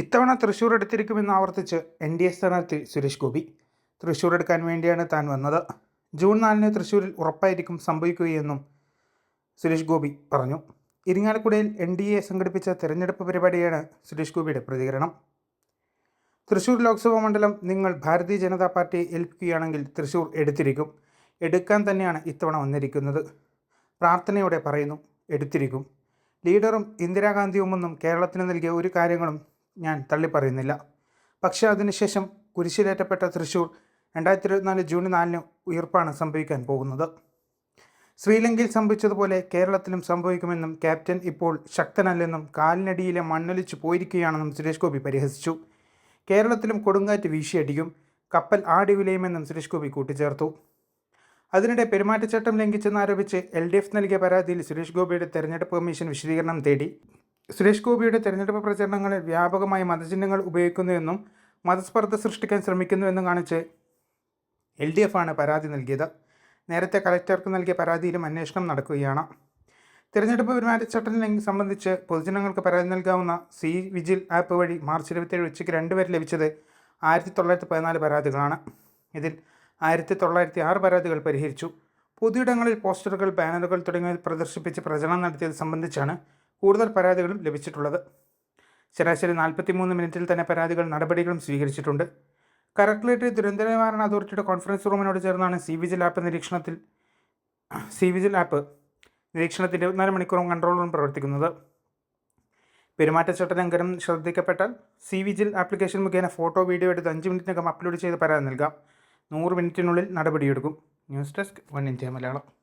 ഇത്തവണ തൃശ്ശൂർ എടുത്തിരിക്കുമെന്ന് ആവർത്തിച്ച് N D A സ്ഥാനാർത്ഥി സുരേഷ് ഗോപി. തൃശ്ശൂർ എടുക്കാൻ വേണ്ടിയാണ് താൻ വന്നത്. ജൂൺ നാലിന് തൃശ്ശൂരിൽ ഉറപ്പായിരിക്കും സംഭവിക്കുകയെന്നും സുരേഷ് ഗോപി പറഞ്ഞു. ഇരിങ്ങാലക്കുടയിൽ എൻ ഡി എ സംഘടിപ്പിച്ച തെരഞ്ഞെടുപ്പ് പരിപാടിയാണ് സുരേഷ് ഗോപിയുടെ പ്രതികരണം. തൃശ്ശൂർ ലോക്സഭാ മണ്ഡലം നിങ്ങൾ ഭാരതീയ ജനതാ പാർട്ടിയെ ഏൽപ്പിക്കുകയാണെങ്കിൽ തൃശ്ശൂർ എടുത്തിരിക്കും. എടുക്കാൻ തന്നെയാണ് ഇത്തവണ വന്നിരിക്കുന്നത്. പ്രാർത്ഥനയോടെ പറയുന്നു എടുത്തിരിക്കും. ലീഡറും ഇന്ദിരാഗാന്ധിയുമൊന്നും കേരളത്തിന് നൽകിയ ഒരു കാര്യങ്ങളും ഞാൻ തള്ളിപ്പറയുന്നില്ല. പക്ഷേ അതിനുശേഷം കുരിശിലേറ്റപ്പെട്ട തൃശ്ശൂർ രണ്ടായിരത്തി ഇരുപത്തിനാല് ജൂൺ നാലിന് ഉയർപ്പാണ് സംഭവിക്കാൻ പോകുന്നത്. ശ്രീലങ്കയിൽ സംഭവിച്ചതുപോലെ കേരളത്തിലും സംഭവിക്കുമെന്നും ക്യാപ്റ്റൻ ഇപ്പോൾ ശക്തനല്ലെന്നും കാലിനടിയിലെ മണ്ണൊലിച്ചു പോയിരിക്കുകയാണെന്നും സുരേഷ് ഗോപി പരിഹസിച്ചു. കേരളത്തിലും കൊടുങ്കാറ്റ് വീശിയടിക്കും കപ്പൽ ആടി വിലയുമെന്നും സുരേഷ് ഗോപി കൂട്ടിച്ചേർത്തു. അതിനിടെ പെരുമാറ്റച്ചട്ടം ലംഘിച്ചെന്നാരോപിച്ച് എൽ ഡി എഫ് നൽകിയ പരാതിയിൽ സുരേഷ് ഗോപിയുടെ തെരഞ്ഞെടുപ്പ് കമ്മീഷൻ വിശദീകരണം തേടി സുരേഷ് ഗോപിയുടെ തെരഞ്ഞെടുപ്പ് പ്രചരണങ്ങളിൽ വ്യാപകമായി മതചിഹ്നങ്ങൾ ഉപയോഗിക്കുന്നുവെന്നും മതസ്പർദ്ധ സൃഷ്ടിക്കാൻ ശ്രമിക്കുന്നുവെന്നും കാണിച്ച് എൽ ഡി എഫ് ആണ് പരാതി നൽകിയത്. നേരത്തെ കലക്ടർക്ക് നൽകിയ പരാതിയിലും അന്വേഷണം നടക്കുകയാണ്. തിരഞ്ഞെടുപ്പ് പെരുമാറ്റച്ചട്ടം സംബന്ധിച്ച് പൊതുജനങ്ങൾക്ക് പരാതി നൽകാവുന്ന സി വിജിൽ ആപ്പ് വഴി മാർച്ച് ഇരുപത്തേഴ് ഉച്ചയ്ക്ക് രണ്ട് വരെ ലഭിച്ചത് ആയിരത്തി തൊള്ളായിരത്തി പതിനാല് പരാതികളാണ്. ഇതിൽ ആയിരത്തി തൊള്ളായിരത്തി ആറ് പരാതികൾ പരിഹരിച്ചു. പൊതുയിടങ്ങളിൽ പോസ്റ്ററുകൾ ബാനറുകൾ തുടങ്ങിയവ പ്രദർശിപ്പിച്ച് പ്രചരണം നടത്തിയത് സംബന്ധിച്ചാണ് കൂടുതൽ പരാതികളും ലഭിച്ചിട്ടുള്ളത്. ശരാശരി നാൽപ്പത്തി മൂന്ന് മിനിറ്റിൽ തന്നെ പരാതികൾ നടപടികളും സ്വീകരിച്ചിട്ടുണ്ട്. കറക്ടറേറ്റ് ദുരന്ത നിവാരണ അതോറിറ്റിയുടെ കോൺഫറൻസ് റൂമിനോട് ചേർന്നാണ് സി വിജിൽ ആപ്പ് നിരീക്ഷണത്തിൽ സി വിജിൽ ആപ്പ് നിരീക്ഷണത്തിൽ ഇരുപത്തിനാല് മണിക്കൂറും കൺട്രോൾ റൂം പ്രവർത്തിക്കുന്നത്. പെരുമാറ്റച്ചട്ട ലംഘനം ശ്രദ്ധിക്കപ്പെട്ടാൽ സി വിജിൽ ആപ്ലിക്കേഷൻ മുഖേന ഫോട്ടോ വീഡിയോ എടുത്ത് അഞ്ച് മിനിറ്റിനകം അപ്ലോഡ് ചെയ്ത് പരാതി നൽകാം. നൂറ് മിനിറ്റിനുള്ളിൽ നടപടിയെടുക്കും. News desk one India Malayalam.